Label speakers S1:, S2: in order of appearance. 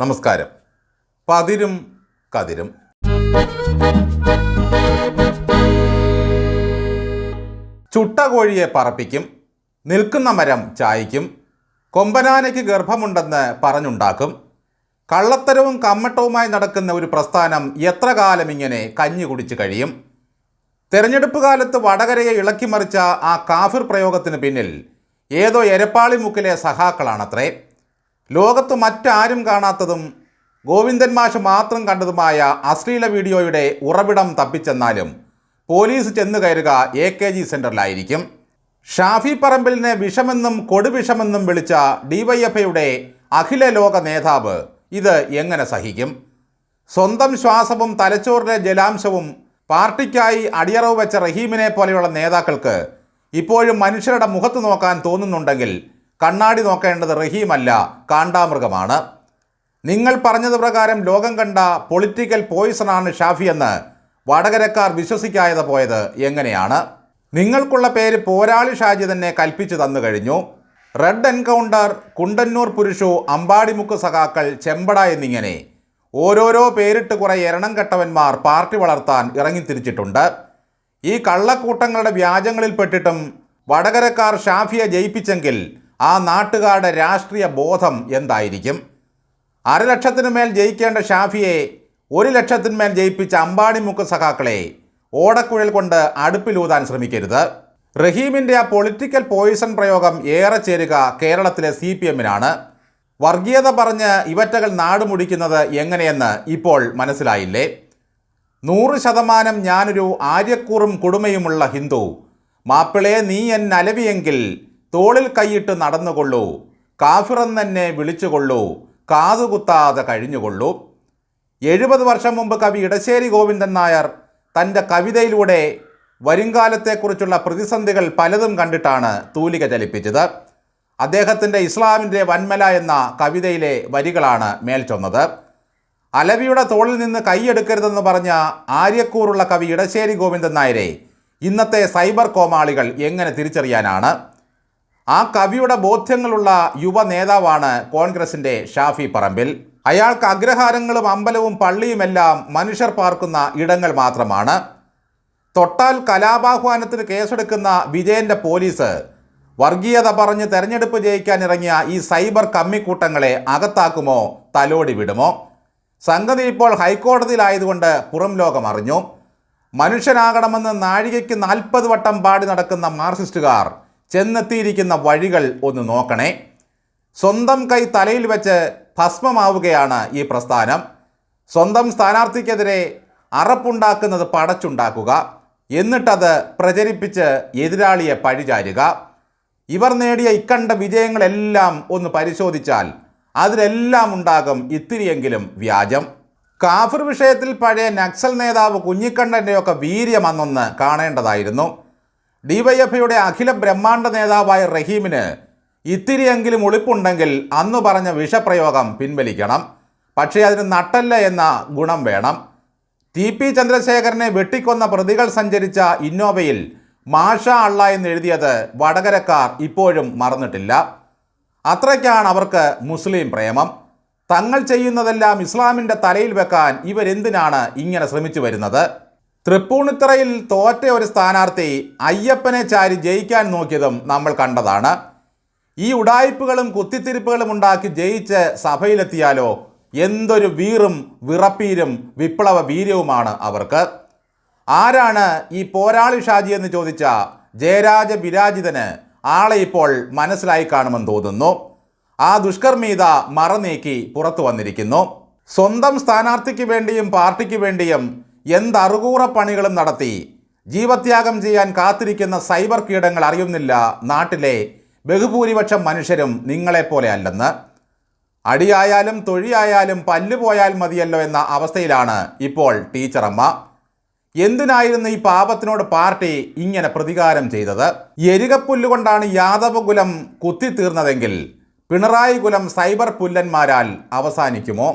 S1: നമസ്കാരം. പതിരും കതിരും. ചുട്ട കോഴിയെ പറപ്പിക്കും നിൽക്കുന്ന മരം ചായ്ക്കും കൊമ്പനാനയ്ക്ക് ഗർഭമുണ്ടെന്ന് പറഞ്ഞുണ്ടാക്കും കള്ളത്തരവും കമ്മട്ടവുമായി നടക്കുന്ന ഒരു പ്രസ്ഥാനം എത്ര കാലം ഇങ്ങനെ കഞ്ഞി കുടിച്ച് കഴിയും? തെരഞ്ഞെടുപ്പ് കാലത്ത് വടകരയെ ഇളക്കിമറിച്ച ആ കാഫിർ പ്രയോഗത്തിന് പിന്നിൽ ഏതോ എരപ്പാളി മുക്കിലെ സഹാക്കളാണത്രേ. ലോകത്ത് മറ്റാരും കാണാത്തതും ഗോവിന്ദൻ മാഷ് മാത്രം കണ്ടതുമായ അശ്ലീല വീഡിയോയുടെ ഉറവിടം തപ്പിച്ചെന്നാലും പോലീസ് ചെന്നു കയറുക എ കെ ജി സെന്ററിലായിരിക്കും ഷാഫി പറമ്പിലിനെ വിഷമെന്നും കൊടുവിഷമെന്നും വിളിച്ച ഡിവൈഎഫ്ഐയുടെ അഖില ലോക നേതാവ് ഇത് എങ്ങനെ സഹിക്കും? സ്വന്തം ശ്വാസവും തലച്ചോറിലെ ജലാംശവും പാർട്ടിക്കായി അടിയറവ് വെച്ച റഹീമിനെ പോലെയുള്ള നേതാക്കൾക്ക് ഇപ്പോഴും മനുഷ്യരുടെ മുഖത്ത് നോക്കാൻ തോന്നുന്നുണ്ടെങ്കിൽ കണ്ണാടി നോക്കേണ്ടത് റഹീമല്ല കാണ്ടാമൃഗമാണ്. നിങ്ങൾ പറഞ്ഞത് പ്രകാരം ലോകം കണ്ട പൊളിറ്റിക്കൽ പോയിസണാണ് ഷാഫി എന്ന് വടകരക്കാർ വിശ്വസിക്കാതെ പോയത് എങ്ങനെയാണ്? നിങ്ങൾക്കുള്ള പേര് പോരാളി ഷാജി തന്നെ കൽപ്പിച്ചു തന്നു കഴിഞ്ഞു. റെഡ് എൻകൗണ്ടർ കുണ്ടന്നൂർ പുരുഷു അമ്പാടിമുക്ക് സഖാക്കൾ ചെമ്പട എന്നിങ്ങനെ ഓരോരോ പേരിട്ട് കുറേ എരണം കെട്ടവന്മാർ പാർട്ടി വളർത്താൻ ഇറങ്ങിത്തിരിച്ചിട്ടുണ്ട്. ഈ കള്ളക്കൂട്ടങ്ങളുടെ വ്യാജങ്ങളിൽപ്പെട്ടിട്ടും വടകരക്കാർ ഷാഫിയെ ജയിപ്പിച്ചെങ്കിൽ ആ നാട്ടുകാരുടെ രാഷ്ട്രീയ ബോധം എന്തായിരിക്കും? അരലക്ഷത്തിന് മേൽ ജയിക്കേണ്ട ഷാഫിയെ ഒരു ലക്ഷത്തിന്മേൽ ജയിപ്പിച്ച അമ്പാടിമുക്ക് സഖാക്കളെ ഓടക്കുഴൽ കൊണ്ട് അടുപ്പിലൂതാൻ ശ്രമിക്കരുത്. റഹീമിന്റെ ആ പൊളിറ്റിക്കൽ പോയിസൺ പ്രയോഗം ഏറെ ചേരുക കേരളത്തിലെ സി പി എമ്മിനാണ്. വർഗീയത പറഞ്ഞ് ഇവറ്റകൾ നാടുമുടിക്കുന്നത് എങ്ങനെയെന്ന് ഇപ്പോൾ മനസ്സിലായില്ലേ? നൂറ് ശതമാനം ഞാനൊരു ആര്യക്കൂറും കുടുമയുമുള്ള ഹിന്ദു. മാപ്പിളയെ നീ എൻ അലവിയെങ്കിൽ തോളിൽ കൈയിട്ട് നടന്നുകൊള്ളൂ. കാഫിറെന്നെ വിളിച്ചുകൊള്ളൂ. കാതുകുത്താതെ കഴിഞ്ഞുകൊള്ളൂ. എഴുപത് വർഷം മുമ്പ് കവി ഇടശ്ശേരി ഗോവിന്ദൻ നായർ തന്റെ കവിതയിലൂടെ വരുംകാലത്തെക്കുറിച്ചുള്ള പ്രതിസന്ധികൾ പലതും കണ്ടിട്ടാണ് തൂലിക ചലിപ്പിച്ചത്. അദ്ദേഹത്തിന്റെ ഇസ്ലാമിന്റെ വന്മല എന്ന കവിതയിലെ വരികളാണ് മേൽച്ചൊന്നത് അലവിയുടെ തോളിൽ നിന്ന് കൈയെടുക്കരുതെന്ന് പറഞ്ഞ ആര്യക്കൂറുള്ള കവി ഇടശ്ശേരി ഗോവിന്ദൻ നായരെ ഇന്നത്തെ സൈബർ കോമാളികൾ എങ്ങനെ തിരിച്ചറിയാനാണ്? ആ കവിയുടെ ബോധ്യങ്ങളുള്ള യുവ നേതാവാണ് കോൺഗ്രസിന്റെ ഷാഫി പറമ്പിൽ. അയാൾക്ക് അഗ്രഹാരങ്ങളും അമ്പലവും പള്ളിയുമെല്ലാം മനുഷ്യർ പാർക്കുന്ന ഇടങ്ങൾ മാത്രമാണ്. തൊട്ടാൽ കലാപാഹ്വാനത്തിന് കേസെടുക്കുന്ന വിജയന്റെ പോലീസ് വർഗീയത പറഞ്ഞ് തെരഞ്ഞെടുപ്പ് ജയിക്കാൻ ഇറങ്ങിയ ഈ സൈബർ കമ്മിക്കൂട്ടങ്ങളെ അകത്താക്കുമോ തലോടി വിടുമോ? സംഗതി ഇപ്പോൾ ഹൈക്കോടതിയിലായതുകൊണ്ട് പുറം ലോകം അറിഞ്ഞു. മനുഷ്യനാകണമെന്ന് നാഴികയ്ക്ക് നാൽപ്പത് വട്ടം പാടി നടക്കുന്ന മാർക്സിസ്റ്റുകാർ ചെന്നെത്തിയിരിക്കുന്ന വഴികൾ ഒന്ന് നോക്കണേ. സ്വന്തം കൈ തലയിൽ വെച്ച് ഭസ്മമാവുകയാണ് ഈ പ്രസ്ഥാനം. സ്വന്തം സ്ഥാനാർത്ഥിക്കെതിരെ അറപ്പുണ്ടാക്കുന്നത് പടച്ചുണ്ടാക്കുക. എന്നിട്ടത് പ്രചരിപ്പിച്ച് എതിരാളിയെ പഴിചാരുക. ഇവർ നേടിയ ഇക്കണ്ട വിജയങ്ങളെല്ലാം ഒന്ന് പരിശോധിച്ചാൽ അതിലെല്ലാം ഉണ്ടാകും ഇത്തിരിയെങ്കിലും വ്യാജം. കാഫിർ വിഷയത്തിൽ പഴയ നക്സൽ നേതാവ് കുഞ്ഞിക്കണ്ണന്റെയൊക്കെ വീര്യം അന്നൊന്ന് കാണേണ്ടതായിരുന്നു. ഡിവൈഎഫ്ഐയുടെ അഖില ബ്രഹ്മാണ്ഡ നേതാവായ റഹീമിന് ഇത്തിരിയെങ്കിലും ഒളിപ്പുണ്ടെങ്കിൽ അന്ന് പറഞ്ഞ വിഷപ്രയോഗം പിൻവലിക്കണം. പക്ഷേ അതിന് നട്ടല്ല എന്ന ഗുണം വേണം. ടി പി ചന്ദ്രശേഖരനെ വെട്ടിക്കൊന്ന പ്രതികൾ സഞ്ചരിച്ച ഇന്നോവയിൽ മാഷ അള്ള എന്ന് എഴുതിയത് വടകരക്കാർ ഇപ്പോഴും മറന്നിട്ടില്ല. അത്രയ്ക്കാണ് അവർക്ക് മുസ്ലിം പ്രേമം. തങ്ങൾ ചെയ്യുന്നതെല്ലാം ഇസ്ലാമിന്റെ തലയിൽ വെക്കാൻ ഇവരെന്തിനാണ് ഇങ്ങനെ ശ്രമിച്ചു വരുന്നത്? തൃപ്പൂണിത്തറയിൽ തോറ്റ ഒരു സ്ഥാനാർത്ഥി അയ്യപ്പനെ ചാരി ജയിക്കാൻ നോക്കിയതും നമ്മൾ കണ്ടതാണ്. ഈ ഉടായ്പകളും കുത്തിത്തിരിപ്പുകളും ഉണ്ടാക്കി ജയിച്ച് സഭയിലെത്തിയാലോ എന്തൊരു വീറും വിറപ്പീരും വിപ്ലവ വീര്യവുമാണ് അവർക്ക്. ആരാണ് ഈ പോരാളി ഷാജി എന്ന് ചോദിച്ച ജയരാജ വിരാജിതന് ആളെ ഇപ്പോൾ മനസ്സിലായി കാണുമെന്ന് തോന്നുന്നു. ആ ദുഷ്കർമ്മീത മറനീക്കി പുറത്തു വന്നിരിക്കുന്നു. സ്വന്തം സ്ഥാനാർത്ഥിക്ക് വേണ്ടിയും പാർട്ടിക്ക് വേണ്ടിയും എന്തറുകൂറ പണികളും നടത്തി. ജീവത്യാഗം ചെയ്യാൻ കാത്തിരിക്കുന്ന സൈബർ കീടങ്ങൾ അറിയുന്നില്ല. നാട്ടിലെ ബഹുഭൂരിപക്ഷം മനുഷ്യരും നിങ്ങളെപ്പോലെ അല്ലെന്ന്. അടിയായാലും തൊഴിയായാലും പല്ല് പോയാൽ മതിയല്ലോ എന്ന അവസ്ഥയിലാണ് ഇപ്പോൾ ടീച്ചറമ്മ. എന്തിനായിരുന്നു ഈ പാപത്തിനോട് പാർട്ടി ഇങ്ങനെ പ്രതികാരം ചെയ്തത്? എരികപ്പുല്ലുകൊണ്ടാണ് യാദവകുലം കുത്തിത്തീർന്നതെങ്കിൽ പിണറായി കുലം സൈബർ പുല്ലന്മാരാൽ അവസാനിക്കുമോ?